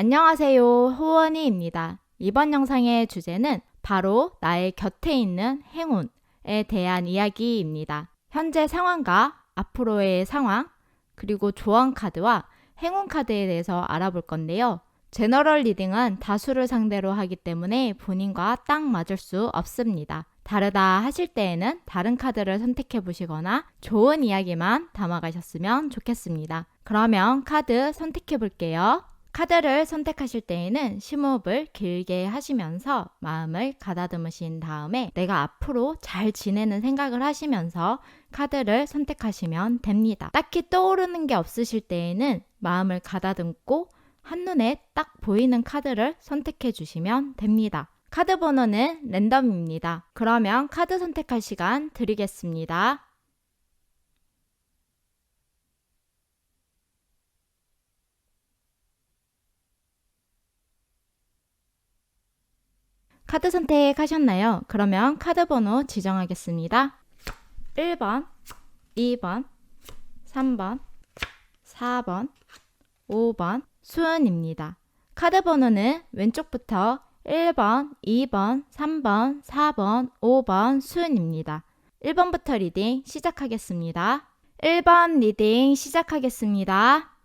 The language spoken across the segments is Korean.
안녕하세요. 호원이입니다. 이번 영상의 주제는 바로 나의 곁에 있는 행운에 대한 이야기입니다. 현재 상황과 앞으로의 상황, 그리고 조언 카드와 행운 카드에 대해서 알아볼 건데요. 제너럴 리딩은 다수를 상대로 하기 때문에 본인과 딱 맞을 수 없습니다. 다르다 하실 때에는 다른 카드를 선택해 보시거나 좋은 이야기만 담아가셨으면 좋겠습니다. 그러면 카드 선택해 볼게요. 카드를 선택하실 때에는 심호흡을 길게 하시면서 마음을 가다듬으신 다음에 내가 앞으로 잘 지내는 생각을 하시면서 카드를 선택하시면 됩니다. 딱히 떠오르는 게 없으실 때에는 마음을 가다듬고 한눈에 딱 보이는 카드를 선택해 주시면 됩니다. 카드 번호는 랜덤입니다. 그러면 카드 선택할 시간 드리겠습니다. 카드 선택하셨나요? 그러면 카드 번호 지정하겠습니다. 1번, 2번, 3번, 4번, 5번, 수은입니다. 카드 번호는 왼쪽부터 1번, 2번, 3번, 4번, 5번 수은입니다. 1번부터 리딩 시작하겠습니다. 1번 리딩 시작하겠습니다.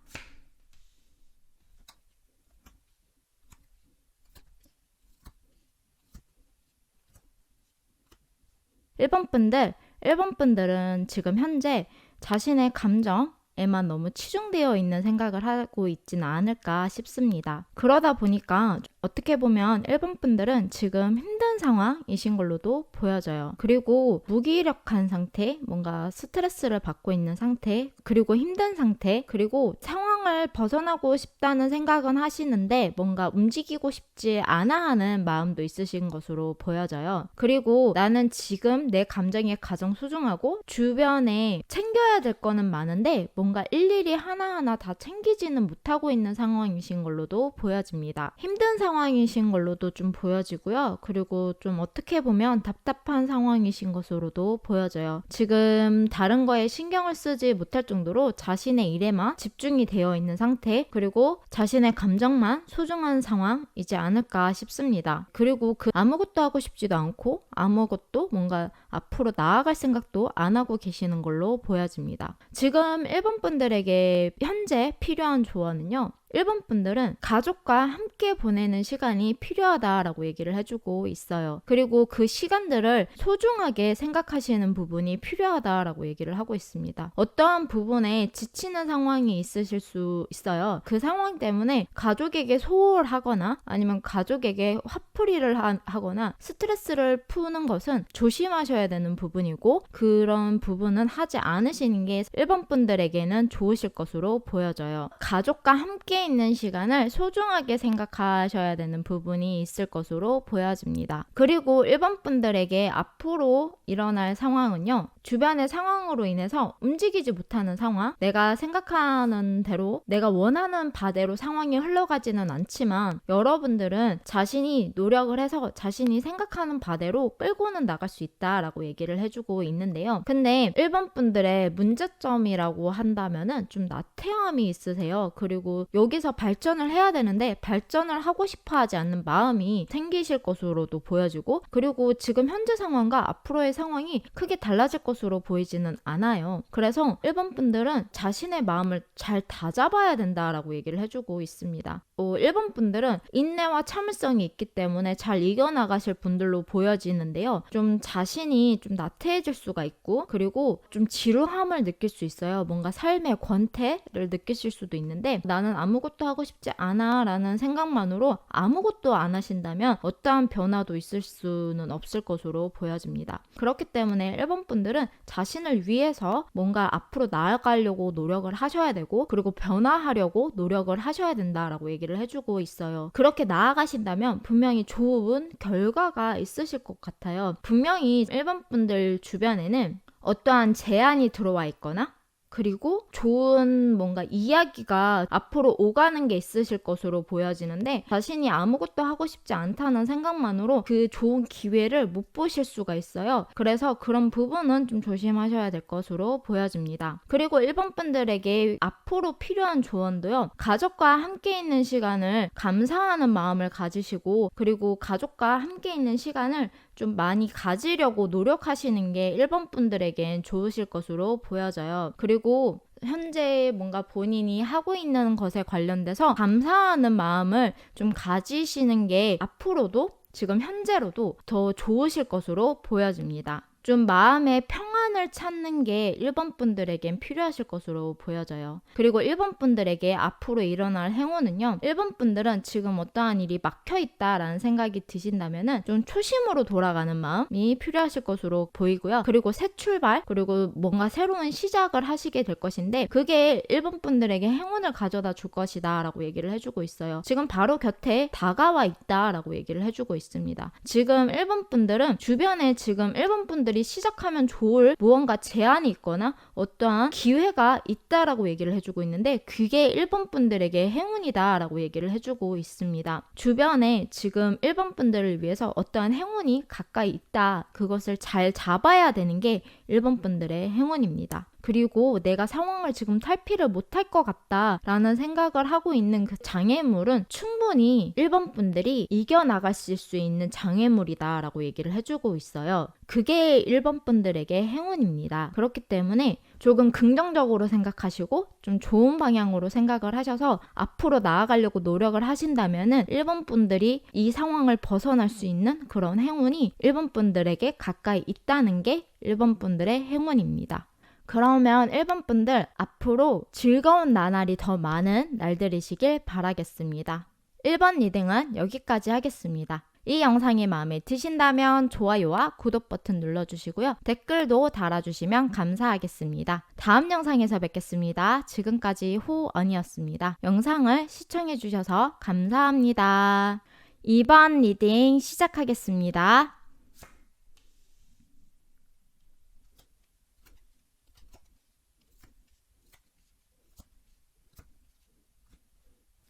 1번 분들, 1번 분들은 지금 현재 자신의 감정 에만 너무 치중되어 있는 생각을 하고 있지는 않을까 싶습니다. 그러다 보니까 어떻게 보면 1번 분들은 지금 힘든 상황이신 걸로도 보여져요. 그리고 무기력한 상태, 뭔가 스트레스를 받고 있는 상태, 그리고 힘든 상태, 그리고 상황을 벗어나고 싶다는 생각은 하시는데 뭔가 움직이고 싶지 않아 하는 마음도 있으신 것으로 보여져요. 그리고 나는 지금 내 감정이 가장 소중하고 주변에 챙겨야 될 거는 많은데 뭔가 일일이 하나하나 다 챙기지는 못하고 있는 상황이신 걸로도 보여집니다. 힘든 상황이신 걸로도 좀 보여지고요. 그리고 좀 어떻게 보면 답답한 상황이신 것으로도 보여져요. 지금 다른 거에 신경을 쓰지 못할 정도로 자신의 일에만 집중이 되어 있는 상태, 그리고 자신의 감정만 소중한 상황이지 않을까 싶습니다. 그리고 그 아무것도 하고 싶지도 않고 아무것도 뭔가 앞으로 나아갈 생각도 안 하고 계시는 걸로 보여집니다. 지금 1번 분들에게 현재 필요한 조언은요. 1번 분들은 가족과 함께 보내는 시간이 필요하다라고 얘기를 해주고 있어요. 그리고 그 시간들을 소중하게 생각하시는 부분이 필요하다라고 얘기를 하고 있습니다. 어떠한 부분에 지치는 상황이 있으실 수 있어요. 그 상황 때문에 가족에게 소홀하거나 아니면 가족에게 화풀이를 하거나 스트레스를 푸는 것은 조심하셔야 되는 부분이고 그런 부분은 하지 않으시는 게 1번 분들에게는 좋으실 것으로 보여져요. 가족과 함께 있는 시간을 소중하게 생각하셔야 되는 부분이 있을 것으로 보여집니다. 그리고 1번 분들에게 앞으로 일어날 상황은요. 주변의 상황으로 인해서 움직이지 못하는 상황, 내가 생각하는 대로, 내가 원하는 바대로 상황이 흘러가지는 않지만 여러분들은 자신이 노력을 해서 자신이 생각하는 바대로 끌고는 나갈 수 있다라고 얘기를 해주고 있는데요. 근데 1번 분들의 문제점이라고 한다면은 좀 나태함이 있으세요. 그리고 여기 서 발전을 해야 되는데 발전을 하고 싶어 하지 않는 마음이 생기실 것으로도 보여지고 그리고 지금 현재 상황과 앞으로의 상황이 크게 달라질 것으로 보이지는 않아요. 그래서 1번 분들은 자신의 마음을 잘 다잡아야 된다라고 얘기를 해주고 있습니다. 어, 1번 분들은 인내와 참을성이 있기 때문에 잘 이겨나가실 분들로 보여지는데요. 좀 자신이 좀 나태해질 수가 있고 그리고 좀 지루함을 느낄 수 있어요. 뭔가 삶의 권태를 느끼실 수도 있는데 나는 아무 것도 하고 싶지 않아 라는 생각만으로 아무것도 안 하신다면 어떠한 변화도 있을 수는 없을 것으로 보여집니다. 그렇기 때문에 1번 분들은 자신을 위해서 뭔가 앞으로 나아가려고 노력을 하셔야 되고 그리고 변화하려고 노력을 하셔야 된다라고 얘기를 해주고 있어요. 그렇게 나아가신다면 분명히 좋은 결과가 있으실 것 같아요. 분명히 1번 분들 주변에는 어떠한 제안이 들어와 있거나 그리고 좋은 뭔가 이야기가 앞으로 오가는 게 있으실 것으로 보여지는데 자신이 아무것도 하고 싶지 않다는 생각만으로 그 좋은 기회를 못 보실 수가 있어요. 그래서 그런 부분은 좀 조심하셔야 될 것으로 보여집니다. 그리고 1번 분들에게 앞으로 필요한 조언도요. 가족과 함께 있는 시간을 감사하는 마음을 가지시고 그리고 가족과 함께 있는 시간을 좀 많이 가지려고 노력하시는 게 1번 분들에겐 좋으실 것으로 보여져요. 그리고 현재 뭔가 본인이 하고 있는 것에 관련돼서 감사하는 마음을 좀 가지시는 게 앞으로도 지금 현재로도 더 좋으실 것으로 보여집니다. 좀 마음의 평안을 찾는 게 1번 분들에겐 필요하실 것으로 보여져요. 그리고 1번 분들에게 앞으로 일어날 행운은요. 1번 분들은 지금 어떠한 일이 막혀 있다라는 생각이 드신다면은 좀 초심으로 돌아가는 마음이 필요하실 것으로 보이고요. 그리고 새 출발, 그리고 뭔가 새로운 시작을 하시게 될 것인데 그게 1번 분들에게 행운을 가져다 줄 것이다라고 얘기를 해주고 있어요. 지금 바로 곁에 다가와 있다라고 얘기를 해주고 있습니다. 지금 1번 분들은 주변에 지금 1번 분들이 시작하면 좋을 무언가 제한이 있거나 어떠한 기회가 있다라고 얘기를 해주고 있는데 그게 1번 분들에게 행운이다라고 얘기를 해주고 있습니다. 주변에 지금 1번 분들을 위해서 어떠한 행운이 가까이 있다. 그것을 잘 잡아야 되는 게 1번 분들의 행운입니다. 그리고 내가 상황을 지금 탈피를 못할 것 같다라는 생각을 하고 있는 그 장애물은 충분히 1번 분들이 이겨나가실 수 있는 장애물이다라고 얘기를 해주고 있어요. 그게 1번 분들에게 행운입니다. 그렇기 때문에 조금 긍정적으로 생각하시고 좀 좋은 방향으로 생각을 하셔서 앞으로 나아가려고 노력을 하신다면은 1번 분들이 이 상황을 벗어날 수 있는 그런 행운이 1번 분들에게 가까이 있다는 게 1번 분들의 행운입니다. 그러면 1번 분들 앞으로 즐거운 나날이 더 많은 날들이시길 바라겠습니다. 1번 리딩은 여기까지 하겠습니다. 이 영상이 마음에 드신다면 좋아요와 구독 버튼 눌러주시고요. 댓글도 달아주시면 감사하겠습니다. 다음 영상에서 뵙겠습니다. 지금까지 호언이었습니다. 영상을 시청해주셔서 감사합니다. 2번 리딩 시작하겠습니다.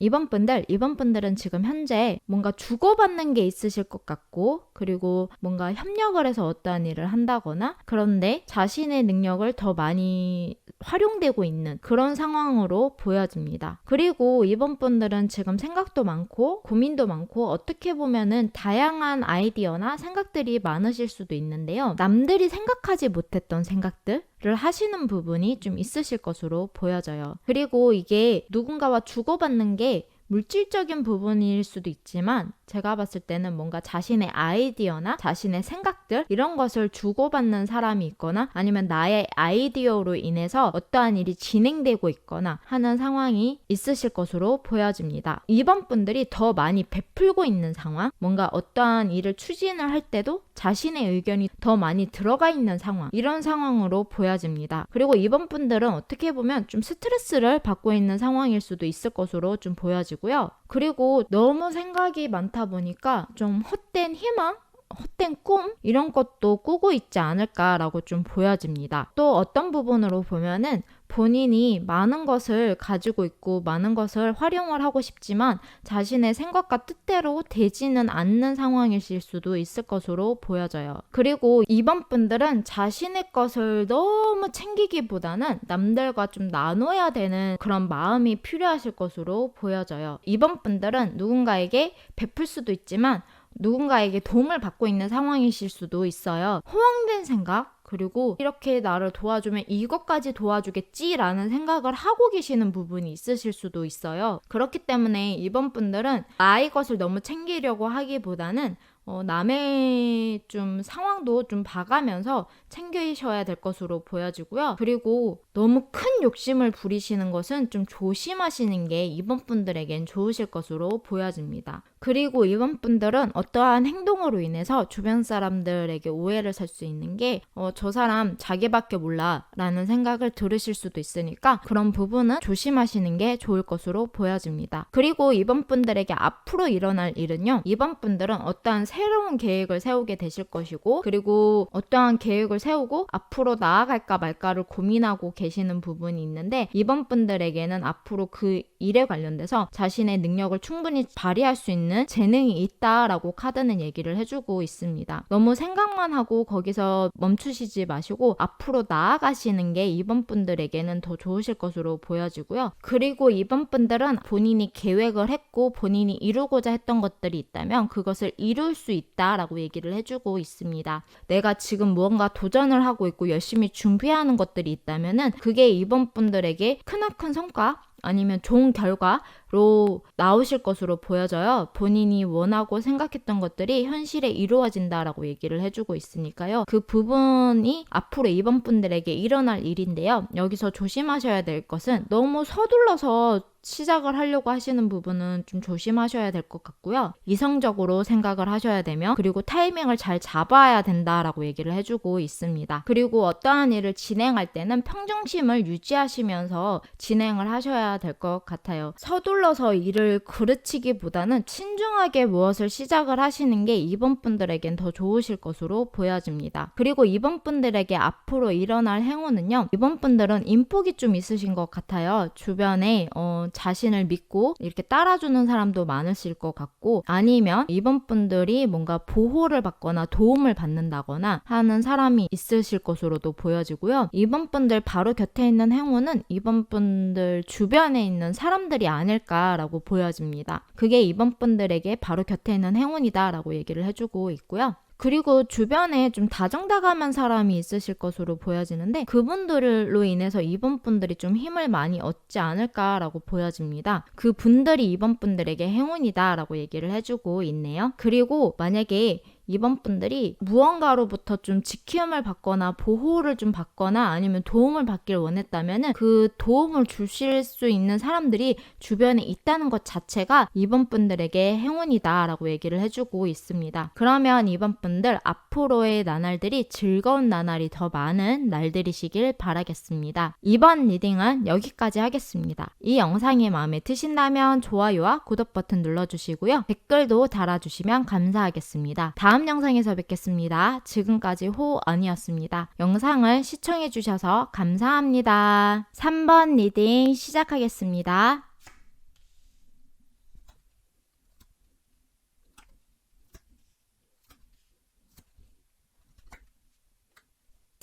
이번 분들, 이번 분들은 지금 현재 뭔가 주고받는 게 있으실 것 같고, 그리고 뭔가 협력을 해서 어떠한 일을 한다거나, 그런데 자신의 능력을 더 많이 활용되고 있는 그런 상황으로 보여집니다. 그리고 이번 분들은 지금 생각도 많고, 고민도 많고, 어떻게 보면은 다양한 아이디어나 생각들이 많으실 수도 있는데요. 남들이 생각하지 못했던 생각들, 를 하시는 부분이 좀 있으실 것으로 보여져요. 그리고 이게 누군가와 주고받는 게 물질적인 부분일 수도 있지만 제가 봤을 때는 뭔가 자신의 아이디어나 자신의 생각들 이런 것을 주고받는 사람이 있거나 아니면 나의 아이디어로 인해서 어떠한 일이 진행되고 있거나 하는 상황이 있으실 것으로 보여집니다. 이번 분들이 더 많이 베풀고 있는 상황, 뭔가 어떠한 일을 추진을 할 때도 자신의 의견이 더 많이 들어가 있는 상황, 이런 상황으로 보여집니다. 그리고 이번 분들은 어떻게 보면 좀 스트레스를 받고 있는 상황일 수도 있을 것으로 좀 보여지고요. 그리고 너무 생각이 많다 보니까 좀 헛된 희망? 헛된 꿈 이런 것도 꾸고 있지 않을까라고 좀 보여집니다. 또 어떤 부분으로 보면은 본인이 많은 것을 가지고 있고 많은 것을 활용을 하고 싶지만 자신의 생각과 뜻대로 되지는 않는 상황이실 수도 있을 것으로 보여져요. 그리고 이번 분들은 자신의 것을 너무 챙기기보다는 남들과 좀 나눠야 되는 그런 마음이 필요하실 것으로 보여져요. 이번 분들은 누군가에게 베풀 수도 있지만 누군가에게 도움을 받고 있는 상황이실 수도 있어요. 호황된 생각, 그리고 이렇게 나를 도와주면 이것까지 도와주겠지라는 생각을 하고 계시는 부분이 있으실 수도 있어요. 그렇기 때문에 이번 분들은 나의 것을 너무 챙기려고 하기보다는 어, 남의 좀 상황도 좀 봐가면서 챙기셔야 될 것으로 보여지고요. 그리고 너무 큰 욕심을 부리시는 것은 좀 조심하시는 게 이번 분들에겐 좋으실 것으로 보여집니다. 그리고 이번 분들은 어떠한 행동으로 인해서 주변 사람들에게 오해를 살 수 있는 게, 어, 저 사람 자기밖에 몰라 라는 생각을 들으실 수도 있으니까 그런 부분은 조심하시는 게 좋을 것으로 보여집니다. 그리고 이번 분들에게 앞으로 일어날 일은요, 이번 분들은 어떠한 새로운 계획을 세우게 되실 것이고 그리고 어떠한 계획을 세우고 앞으로 나아갈까 말까를 고민하고 계시는 부분이 있는데 이번 분들에게는 앞으로 그 일에 관련돼서 자신의 능력을 충분히 발휘할 수 있는 재능이 있다라고 카드는 얘기를 해주고 있습니다. 너무 생각만 하고 거기서 멈추시지 마시고 앞으로 나아가시는 게 이번 분들에게는 더 좋으실 것으로 보여지고요. 그리고 이번 분들은 본인이 계획을 했고 본인이 이루고자 했던 것들이 있다면 그것을 이룰 수 있다라고 얘기를 해주고 있습니다. 내가 지금 무언가 도전을 하고 있고 열심히 준비하는 것들이 있다면은 그게 이번 분들에게 크나큰 성과 아니면 좋은 결과 로 나오실 것으로 보여져요. 본인이 원하고 생각했던 것들이 현실에 이루어진다라고 얘기를 해주고 있으니까요. 그 부분이 앞으로 이번 분들에게 일어날 일인데요. 여기서 조심하셔야 될 것은 너무 서둘러서 시작을 하려고 하시는 부분은 좀 조심하셔야 될 것 같고요. 이성적으로 생각을 하셔야 되며 그리고 타이밍을 잘 잡아야 된다라고 얘기를 해주고 있습니다. 그리고 어떠한 일을 진행할 때는 평정심을 유지하시면서 진행을 하셔야 될 것 같아요. 서둘러 서 일을 그르치기보다는 신중하게 무엇을 시작을 하시는 게 이번 분들에겐 더 좋으실 것으로 보여집니다. 그리고 이번 분들에게 앞으로 일어날 행운은요. 이번 분들은 인복이 좀 있으신 것 같아요. 주변에 어, 자신을 믿고 이렇게 따라주는 사람도 많으실 것 같고 아니면 이번 분들이 뭔가 보호를 받거나 도움을 받는다거나 하는 사람이 있으실 것으로도 보여지고요. 이번 분들 바로 곁에 있는 행운은 이번 분들 주변에 있는 사람들이 아닐까 라고 보여집니다. 그게 이번 분들에게 바로 곁에 있는 행운이다라고 얘기를 해주고 있고요. 그리고 주변에 좀 다정다감한 사람이 있으실 것으로 보여지는데 그분들로 인해서 이번 분들이 좀 힘을 많이 얻지 않을까라고 보여집니다. 그 분들이 이번 분들에게 행운이다라고 얘기를 해주고 있네요. 그리고 만약에 이번 분들이 무언가로부터 좀 지킴을 받거나 보호를 좀 받거나 아니면 도움을 받길 원했다면은 그 도움을 주실 수 있는 사람들이 주변에 있다는 것 자체가 이번 분들에게 행운이다라고 얘기를 해주고 있습니다. 그러면 이번 분들 앞으로의 나날들이 즐거운 나날이 더 많은 날들이시길 바라겠습니다. 이번 리딩은 여기까지 하겠습니다. 이 영상이 마음에 드신다면 좋아요와 구독 버튼 눌러주시고요. 댓글도 달아주시면 감사하겠습니다. 다음 영상에서 뵙겠습니다. 지금까지 호언이었습니다. 영상을 시청해주셔서 감사합니다. 3번 리딩 시작하겠습니다.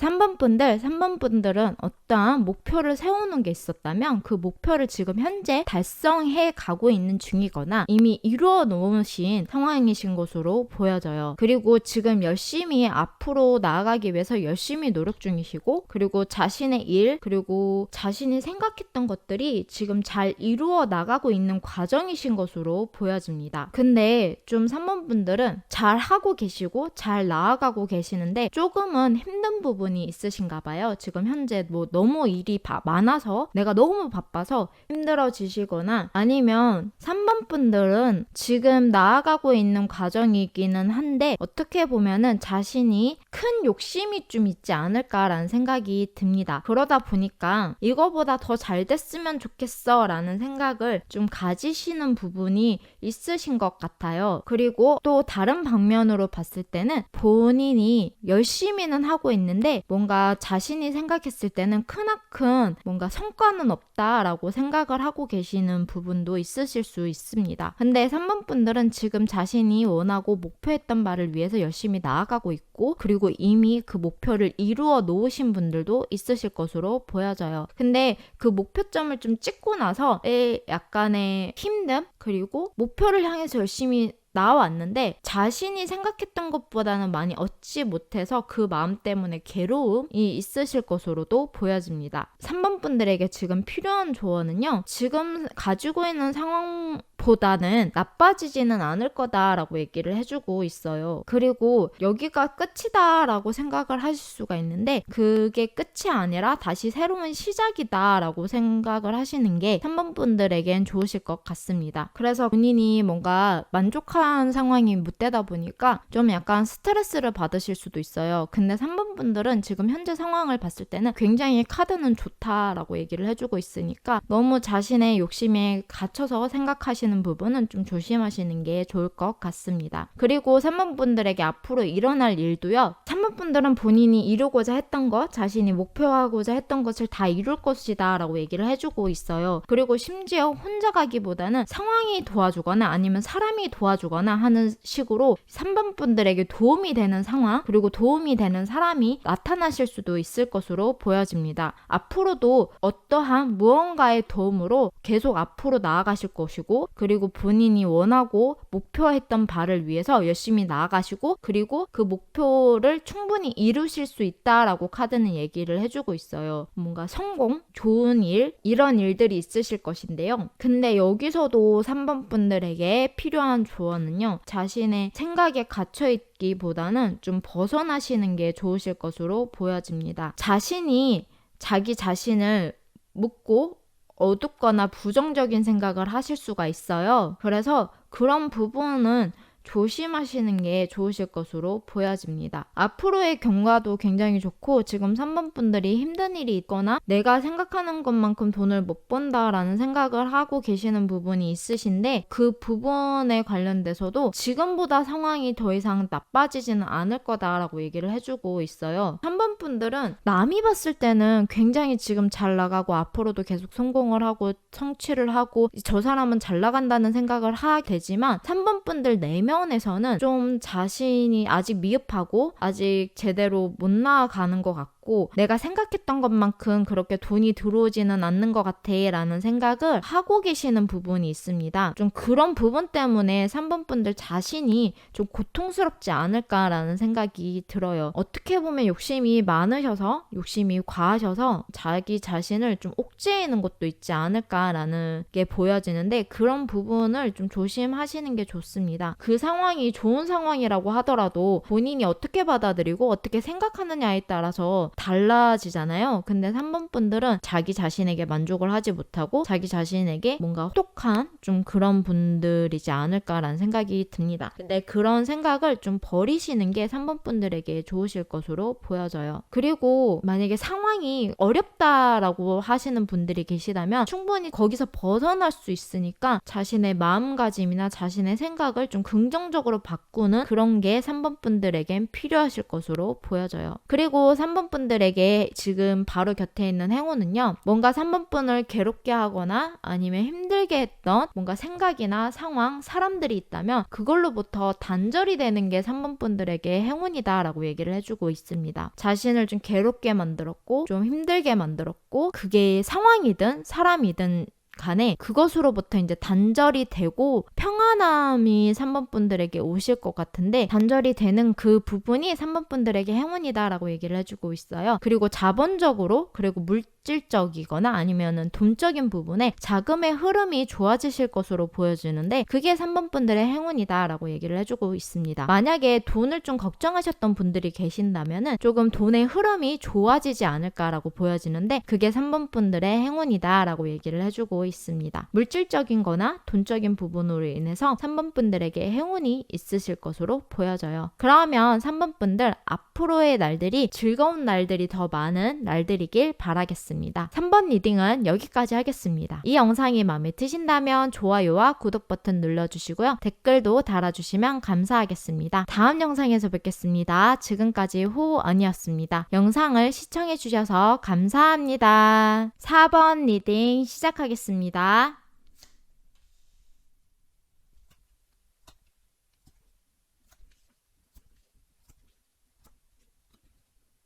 3번 분들, 3번 분들은 어떠한 목표를 세우는 게 있었다면 그 목표를 지금 현재 달성해 가고 있는 중이거나 이미 이루어 놓으신 상황이신 것으로 보여져요. 그리고 지금 열심히 앞으로 나아가기 위해서 열심히 노력 중이시고 그리고 자신의 일 그리고 자신이 생각했던 것들이 지금 잘 이루어 나가고 있는 과정이신 것으로 보여집니다. 근데 좀 3번 분들은 잘 하고 계시고 잘 나아가고 계시는데 조금은 힘든 부분 부분이 있으신가 봐요. 지금 현재 뭐 너무 일이 바, 많아서 내가 너무 바빠서 힘들어지시거나 아니면 3번 분들은 지금 나아가고 있는 과정이기는 한데 어떻게 보면은 자신이 큰 욕심이 좀 있지 않을까라는 생각이 듭니다. 그러다 보니까 이거보다 더 잘 됐으면 좋겠어 라는 생각을 좀 가지시는 부분이 있으신 것 같아요. 그리고 또 다른 방면으로 봤을 때는 본인이 열심히는 하고 있는데 뭔가 자신이 생각했을 때는 크나큰 뭔가 성과는 없다라고 생각을 하고 계시는 부분도 있으실 수 있습니다. 근데 3번 분들은 지금 자신이 원하고 목표했던 바를 위해서 열심히 나아가고 있고 그리고 이미 그 목표를 이루어 놓으신 분들도 있으실 것으로 보여져요. 근데 그 목표점을 좀 찍고 나서의 약간의 힘듦 그리고 목표를 향해서 열심히 나왔는데 자신이 생각했던 것보다는 많이 얻지 못해서 그 마음 때문에 괴로움이 있으실 것으로도 보여집니다. 3번 분들에게 지금 필요한 조언은요. 지금 가지고 있는 상황 보다는 나빠지지는 않을 거다라고 얘기를 해주고 있어요. 그리고 여기가 끝이다라고 생각을 하실 수가 있는데 그게 끝이 아니라 다시 새로운 시작이다라고 생각을 하시는 게 3번 분들에겐 좋으실 것 같습니다. 그래서 본인이 뭔가 만족한 상황이 못 되다 보니까 좀 약간 스트레스를 받으실 수도 있어요. 근데 3번 분들은 지금 현재 상황을 봤을 때는 굉장히 카드는 좋다라고 얘기를 해주고 있으니까 너무 자신의 욕심에 갇혀서 생각하시는 하시는 부분은 좀 조심하시는 게 좋을 것 같습니다. 그리고 3번 분들에게 앞으로 일어날 일도요. 3번 분들은 본인이 이루고자 했던 것, 자신이 목표하고자 했던 것을 다 이룰 것이다 라고 얘기를 해주고 있어요. 그리고 심지어 혼자 가기보다는 상황이 도와주거나 아니면 사람이 도와주거나 하는 식으로 3번 분들에게 도움이 되는 상황, 그리고 도움이 되는 사람이 나타나실 수도 있을 것으로 보여집니다. 앞으로도 어떠한 무언가의 도움으로 계속 앞으로 나아가실 것이고, 그리고 본인이 원하고 목표했던 바를 위해서 열심히 나아가시고, 그리고 그 목표를 충분히 이루실 수 있다라고 카드는 얘기를 해주고 있어요. 뭔가 성공, 좋은 일, 이런 일들이 있으실 것인데요. 근데 여기서도 3번 분들에게 필요한 조언은요, 자신의 생각에 갇혀 있기보다는 좀 벗어나시는 게 좋으실 것으로 보여집니다. 자신이 자기 자신을 묻고 어둡거나 부정적인 생각을 하실 수가 있어요. 그래서 그런 부분은 조심하시는 게 좋으실 것으로 보여집니다. 앞으로의 경과도 굉장히 좋고 지금 3번 분들이 힘든 일이 있거나 내가 생각하는 것만큼 돈을 못 번다라는 생각을 하고 계시는 부분이 있으신데 그 부분에 관련돼서도 지금보다 상황이 더 이상 나빠지지는 않을 거다라고 얘기를 해주고 있어요. 3번 분들은 남이 봤을 때는 굉장히 지금 잘 나가고 앞으로도 계속 성공을 하고 성취를 하고 저 사람은 잘 나간다는 생각을 하게 되지만 3번 분들 내면 에서는 좀 자신이 아직 미흡하고 아직 제대로 못 나아가는 것 같고 같고 내가 생각했던 것만큼 그렇게 돈이 들어오지는 않는 것 같아 라는 생각을 하고 계시는 부분이 있습니다. 좀 그런 부분 때문에 3번 분들 자신이 좀 고통스럽지 않을까라는 생각이 들어요. 어떻게 보면 욕심이 많으셔서 욕심이 과하셔서 자기 자신을 좀 옥죄이는 것도 있지 않을까라는 게 보여지는데 그런 부분을 좀 조심하시는 게 좋습니다. 그 상황이 좋은 상황이라고 하더라도 본인이 어떻게 받아들이고 어떻게 생각하느냐에 따라서 달라지잖아요. 근데 3번 분들은 자기 자신에게 만족을 하지 못하고 자기 자신에게 뭔가 혹독한 좀 그런 분들이지 않을까라는 생각이 듭니다. 근데 그런 생각을 좀 버리시는 게 3번 분들에게 좋으실 것으로 보여져요. 그리고 만약에 상황이 어렵다라고 하시는 분들이 계시다면 충분히 거기서 벗어날 수 있으니까 자신의 마음가짐이나 자신의 생각을 좀 긍정적으로 바꾸는 그런 게 3번 분들에겐 필요하실 것으로 보여져요. 그리고 3번 분 분들에게 지금 바로 곁에 있는 행운은요. 뭔가 3번 분을 괴롭게 하거나 아니면 힘들게 했던 뭔가 생각이나 상황, 사람들이 있다면 그걸로부터 단절이 되는 게 3번 분들에게 행운이다라고 얘기를 해주고 있습니다. 자신을 좀 괴롭게 만들었고 좀 힘들게 만들었고 그게 상황이든 사람이든 간에 그것으로부터 이제 단절이 되고 평안함이 3번 분들에게 오실 것 같은데 단절이 되는 그 부분이 3번 분들에게 행운이다라고 얘기를 해주고 있어요. 그리고 자본적으로 그리고 물질적이거나 아니면은 돈적인 부분에 자금의 흐름이 좋아지실 것으로 보여지는데 그게 3번 분들의 행운이다라고 얘기를 해주고 있습니다. 만약에 돈을 좀 걱정하셨던 분들이 계신다면은 조금 돈의 흐름이 좋아지지 않을까라고 보여지는데 그게 3번 분들의 행운이다라고 얘기를 해주고 있습니다. 물질적인 거나 돈적인 부분으로 인해서 3번 분들에게 행운이 있으실 것으로 보여져요. 그러면 3번 분들 앞으로의 날들이 즐거운 날들이 더 많은 날들이길 바라겠습니다. 3번 리딩은 여기까지 하겠습니다. 이 영상이 마음에 드신다면 좋아요와 구독 버튼 눌러주시고요. 댓글도 달아주시면 감사하겠습니다. 다음 영상에서 뵙겠습니다. 지금까지 호언이었습니다. 영상을 시청해주셔서 감사합니다. 4번 리딩 시작하겠습니다. 있습니다.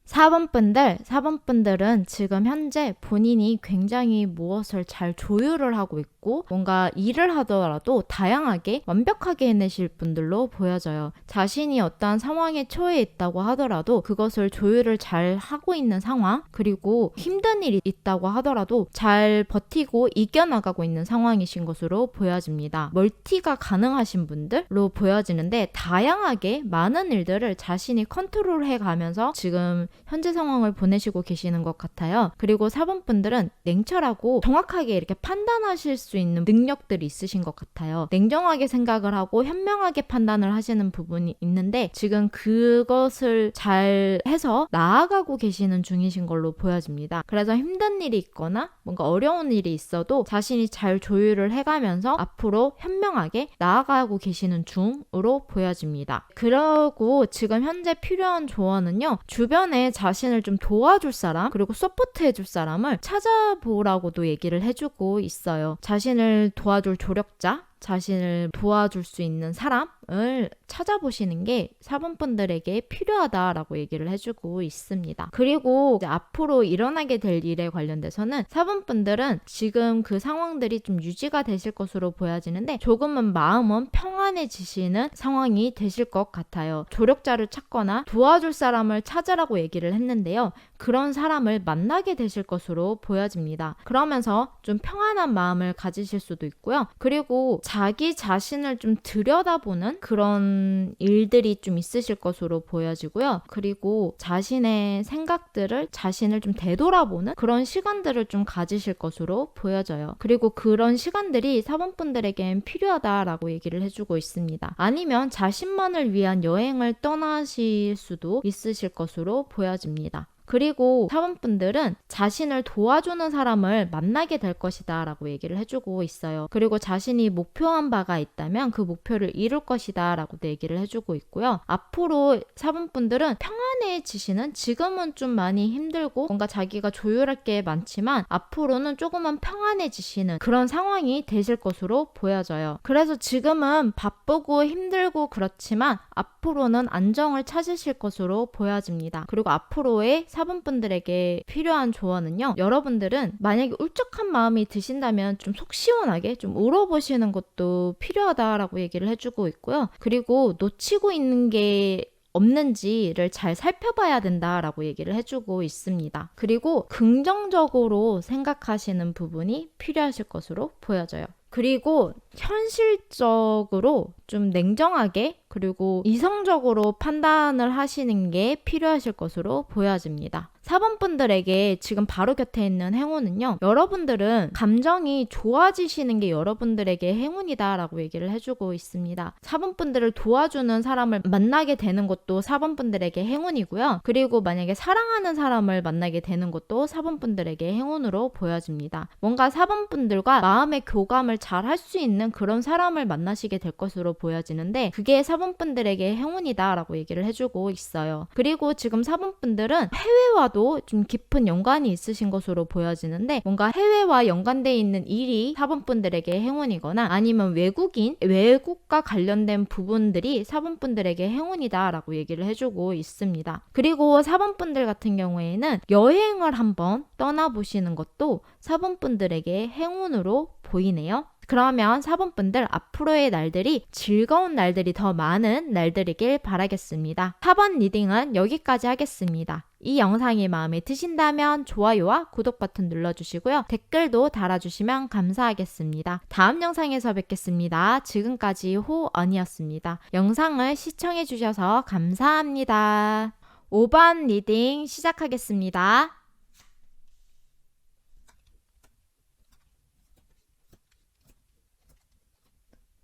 4번 분들, 4번 분들은 지금 현재 본인이 굉장히 무엇을 잘 조율을 하고 있고 뭔가 일을 하더라도 다양하게 완벽하게 해내실 분들로 보여져요. 자신이 어떠한 상황에 처해 있다고 하더라도 그것을 조율을 잘 하고 있는 상황 그리고 힘든 일이 있다고 하더라도 잘 버티고 이겨나가고 있는 상황이신 것으로 보여집니다. 멀티가 가능하신 분들로 보여지는데 다양하게 많은 일들을 자신이 컨트롤해 가면서 지금 현재 상황을 보내시고 계시는 것 같아요. 그리고 4번 분들은 냉철하고 정확하게 이렇게 판단하실 수 있는 능력들이 있으신 것 같아요. 냉정하게 생각을 하고 현명하게 판단을 하시는 부분이 있는데 지금 그것을 잘 해서 나아가고 계시는 중이신 걸로 보여집니다. 그래서 힘든 일이 있거나 뭔가 어려운 일이 있어도 자신이 잘 조율을 해가면서 앞으로 현명하게 나아가고 계시는 중으로 보여집니다. 그러고 지금 현재 필요한 조언은요. 주변에 자신을 좀 도와줄 사람 그리고 서포트 해줄 사람을 찾아보라고도 얘기를 해주고 있어요. 자신을 도와줄 조력자 자신을 도와줄 수 있는 사람 을 찾아보시는 게 4번 분들에게 필요하다라고 얘기를 해주고 있습니다. 그리고 앞으로 일어나게 될 일에 관련돼서는 4번 분들은 지금 그 상황들이 좀 유지가 되실 것으로 보여지는데 조금은 마음은 평안해지시는 상황이 되실 것 같아요. 조력자를 찾거나 도와줄 사람을 찾으라고 얘기를 했는데요. 그런 사람을 만나게 되실 것으로 보여집니다. 그러면서 좀 평안한 마음을 가지실 수도 있고요. 그리고 자기 자신을 좀 들여다보는 그런 일들이 좀 있으실 것으로 보여지고요. 그리고 자신의 생각들을 자신을 좀 되돌아보는 그런 시간들을 좀 가지실 것으로 보여져요. 그리고 그런 시간들이 사본분들에겐 필요하다라고 얘기를 해주고 있습니다. 아니면 자신만을 위한 여행을 떠나실 수도 있으실 것으로 보여집니다. 그리고 사원분들은 자신을 도와주는 사람을 만나게 될 것이다 라고 얘기를 해주고 있어요. 그리고 자신이 목표한 바가 있다면 그 목표를 이룰 것이다 라고도 얘기를 해주고 있고요. 앞으로 사원분들은 평안해지시는 지금은 좀 많이 힘들고 뭔가 자기가 조율할 게 많지만 앞으로는 조금은 평안해지시는 그런 상황이 되실 것으로 보여져요. 그래서 지금은 바쁘고 힘들고 그렇지만 앞으로는 안정을 찾으실 것으로 보여집니다. 그리고 앞으로의 사분분들에게 필요한 조언은요. 여러분들은 만약에 울적한 마음이 드신다면 좀 속 시원하게 좀 울어보시는 것도 필요하다라고 얘기를 해주고 있고요. 그리고 놓치고 있는 게 없는지를 잘 살펴봐야 된다라고 얘기를 해주고 있습니다. 그리고 긍정적으로 생각하시는 부분이 필요하실 것으로 보여져요. 그리고 현실적으로 좀 냉정하게 그리고 이성적으로 판단을 하시는 게 필요하실 것으로 보여집니다. 4번 분들에게 지금 바로 곁에 있는 행운은요. 여러분들은 감정이 좋아지시는 게 여러분들에게 행운이다라고 얘기를 해주고 있습니다. 4번 분들을 도와주는 사람을 만나게 되는 것도 4번 분들에게 행운이고요. 그리고 만약에 사랑하는 사람을 만나게 되는 것도 4번 분들에게 행운으로 보여집니다. 뭔가 4번 분들과 마음의 교감을 잘 할 수 있는 그런 사람을 만나시게 될 것으로 보여지는데 그게 4번 분들에게 행운이다라고 얘기를 해주고 있어요. 그리고 지금 4번 분들은 해외와 해외와도 좀 깊은 연관이 있으신 것으로 보여지는데 뭔가 해외와 연관돼 있는 일이 사본분들에게 행운이거나 아니면 외국인, 외국과 관련된 부분들이 사본분들에게 행운이다라고 얘기를 해주고 있습니다. 그리고 사본분들 같은 경우에는 여행을 한번 떠나보시는 것도 사본분들에게 행운으로 보이네요. 그러면 4번분들 앞으로의 날들이 즐거운 날들이 더 많은 날들이길 바라겠습니다. 4번 리딩은 여기까지 하겠습니다. 이 영상이 마음에 드신다면 좋아요와 구독 버튼 눌러주시고요. 댓글도 달아주시면 감사하겠습니다. 다음 영상에서 뵙겠습니다. 지금까지 호언이었습니다. 영상을 시청해주셔서 감사합니다. 5번 리딩 시작하겠습니다.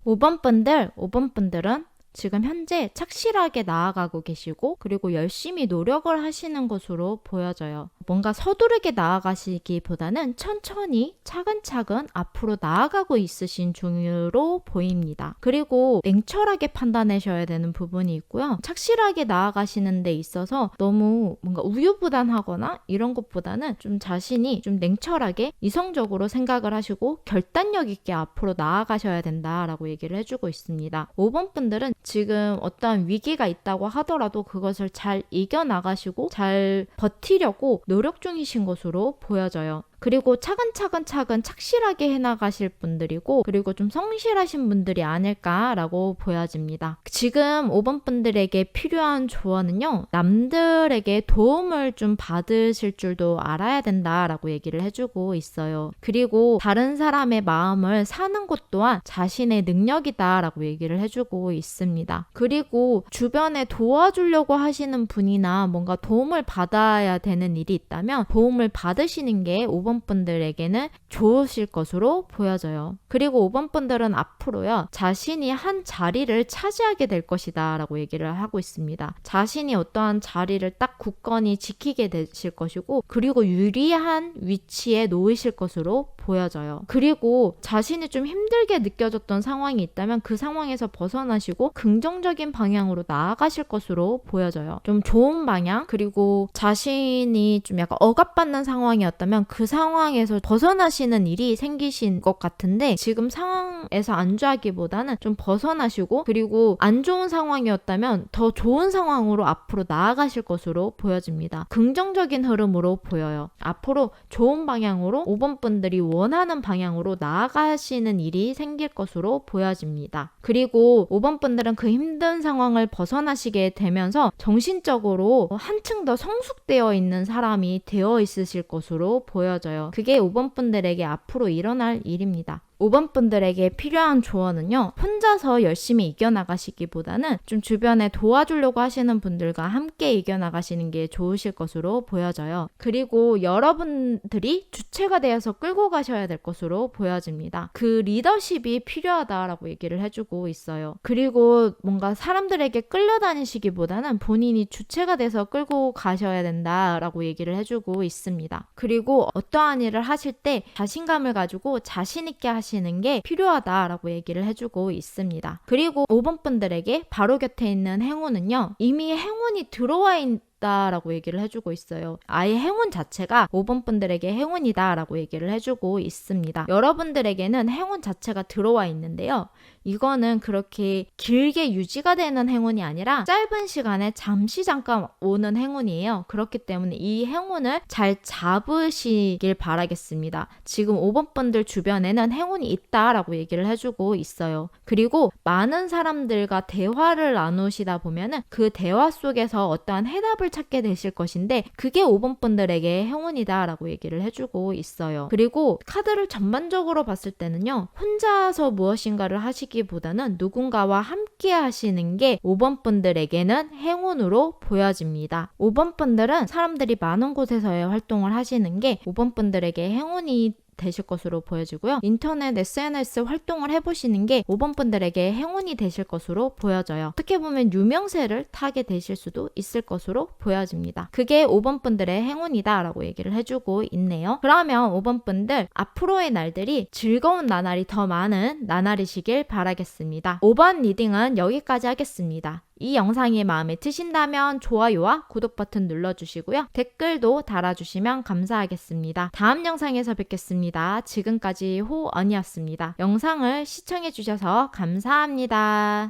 5번 분들, 5번 분들은 지금 현재 착실하게 나아가고 계시고 그리고 열심히 노력을 하시는 것으로 보여져요. 뭔가 서두르게 나아가시기보다는 천천히 차근차근 앞으로 나아가고 있으신 중으로 보입니다. 그리고 냉철하게 판단하셔야 되는 부분이 있고요. 착실하게 나아가시는 데 있어서 너무 뭔가 우유부단하거나 이런 것보다는 좀 자신이 좀 냉철하게 이성적으로 생각을 하시고 결단력 있게 앞으로 나아가셔야 된다라고 얘기를 해주고 있습니다. 5번 분들은 지금 어떤 위기가 있다고 하더라도 그것을 잘 이겨나가시고 잘 버티려고 노력 중이신 것으로 보여져요. 그리고 차근차근 차근 착실하게 해나가실 분들이고 그리고 좀 성실하신 분들이 아닐까라고 보여집니다. 지금 5번 분들에게 필요한 조언은요. 남들에게 도움을 좀 받으실 줄도 알아야 된다라고 얘기를 해주고 있어요. 그리고 다른 사람의 마음을 사는 것 또한 자신의 능력이다라고 얘기를 해주고 있습니다. 그리고 주변에 도와주려고 하시는 분이나 뭔가 도움을 받아야 되는 일이 있다면 도움을 받으시는 게 5번 분들에게는 좋으실 것으로 보여져요. 그리고 5번 분들은 앞으로요, 자신이 한 자리를 차지하게 될 것이다 라고 얘기를 하고 있습니다. 자신이 어떠한 자리를 딱 굳건히 지키게 되실 것이고, 그리고 유리한 위치에 놓이실 것으로 보여져요. 그리고 자신이 좀 힘들게 느껴졌던 상황이 있다면 그 상황에서 벗어나시고 긍정적인 방향으로 나아가실 것으로 보여져요. 좀 좋은 방향, 그리고 자신이 좀 약간 억압받는 상황이었다면 그 상황에서 벗어나시는 일이 생기신 것 같은데 지금 상황에서 안주하기보다는 좀 벗어나시고 그리고 안 좋은 상황이었다면 더 좋은 상황으로 앞으로 나아가실 것으로 보여집니다. 긍정적인 흐름으로 보여요. 앞으로 좋은 방향으로 5번 분들이 원하는 방향으로 나아가시는 일이 생길 것으로 보여집니다. 그리고 5번 분들은 그 힘든 상황을 벗어나시게 되면서 정신적으로 한층 더 성숙되어 있는 사람이 되어 있으실 것으로 보여져요. 그게 5번 분들에게 앞으로 일어날 일입니다. 5번 분들에게 필요한 조언은요, 혼자서 열심히 이겨나가시기보다는 좀 주변에 도와주려고 하시는 분들과 함께 이겨나가시는 게 좋으실 것으로 보여져요. 그리고 여러분들이 주체가 되어서 끌고 가셔야 될 것으로 보여집니다. 그 리더십이 필요하다라고 얘기를 해주고 있어요. 그리고 뭔가 사람들에게 끌려다니시기보다는 본인이 주체가 돼서 끌고 가셔야 된다라고 얘기를 해주고 있습니다. 그리고 어떠한 일을 하실 때 자신감을 가지고 자신있게 하시 하시는 게 필요하다라고 얘기를 해주고 있습니다. 그리고 5번 분들에게 바로 곁에 있는 행운은요, 이미 행운이 들어와 있 라고 얘기를 해주고 있어요. 아예 행운 자체가 5번 분들에게 행운이다 라고 얘기를 해주고 있습니다. 여러분들에게는 행운 자체가 들어와 있는데요. 이거는 그렇게 길게 유지가 되는 행운이 아니라 짧은 시간에 잠시 잠깐 오는 행운이에요. 그렇기 때문에 이 행운을 잘 잡으시길 바라겠습니다. 지금 5번 분들 주변에는 행운이 있다라고 얘기를 해주고 있어요. 그리고 많은 사람들과 대화를 나누시다 보면은 그 대화 속에서 어떠한 해답을 찾게 되실 것인데 그게 5번 분들에게 행운이다라고 얘기를 해주고 있어요. 그리고 카드를 전반적으로 봤을 때는요. 혼자서 무엇인가를 하시기보다는 누군가와 함께 하시는 게 5번 분들에게는 행운으로 보여집니다. 5번 분들은 사람들이 많은 곳에서의 활동을 하시는 게 5번 분들에게 행운이 되실 것으로 보여지고요. 인터넷 SNS 활동을 해보시는 게 5번 분들에게 행운이 되실 것으로 보여져요. 어떻게 보면 유명세를 타게 되실 수도 있을 것으로 보여집니다. 그게 5번 분들의 행운이다 라고 얘기를 해주고 있네요. 그러면 5번 분들 앞으로의 날들이 즐거운 나날이 더 많은 나날이시길 바라겠습니다. 5번 리딩은 여기까지 하겠습니다. 이 영상이 마음에 드신다면 좋아요와 구독 버튼 눌러주시고요. 댓글도 달아주시면 감사하겠습니다. 다음 영상에서 뵙겠습니다. 지금까지 호언이었습니다. 영상을 시청해주셔서 감사합니다.